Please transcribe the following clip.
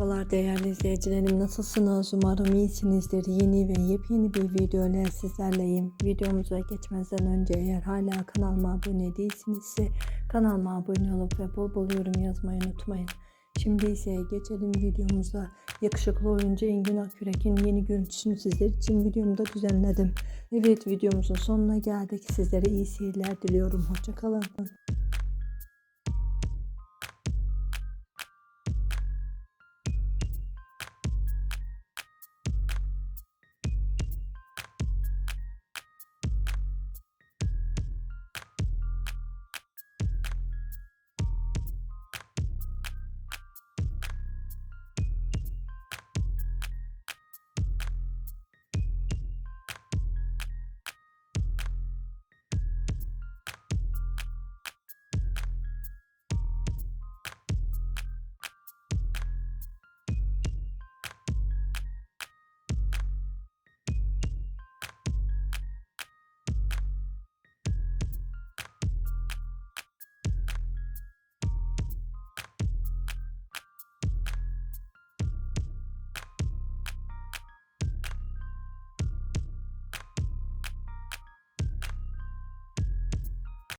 Merhabalar değerli izleyicilerim. Nasılsınız? Umarım iyisinizdir. Yeni ve yepyeni bir video ile sizlerleyim. Videomuza geçmeden önce eğer hala kanalıma abone değilsinizse kanalıma abone olup ve bol bol yorum yazmayı unutmayın. Şimdi ise geçelim videomuza. Yakışıklı oyuncu Engin Akyürek'in yeni görüntüsünü sizler için videomda düzenledim. Evet videomuzun sonuna geldik. Sizlere iyi seyirler diliyorum. Hoşçakalın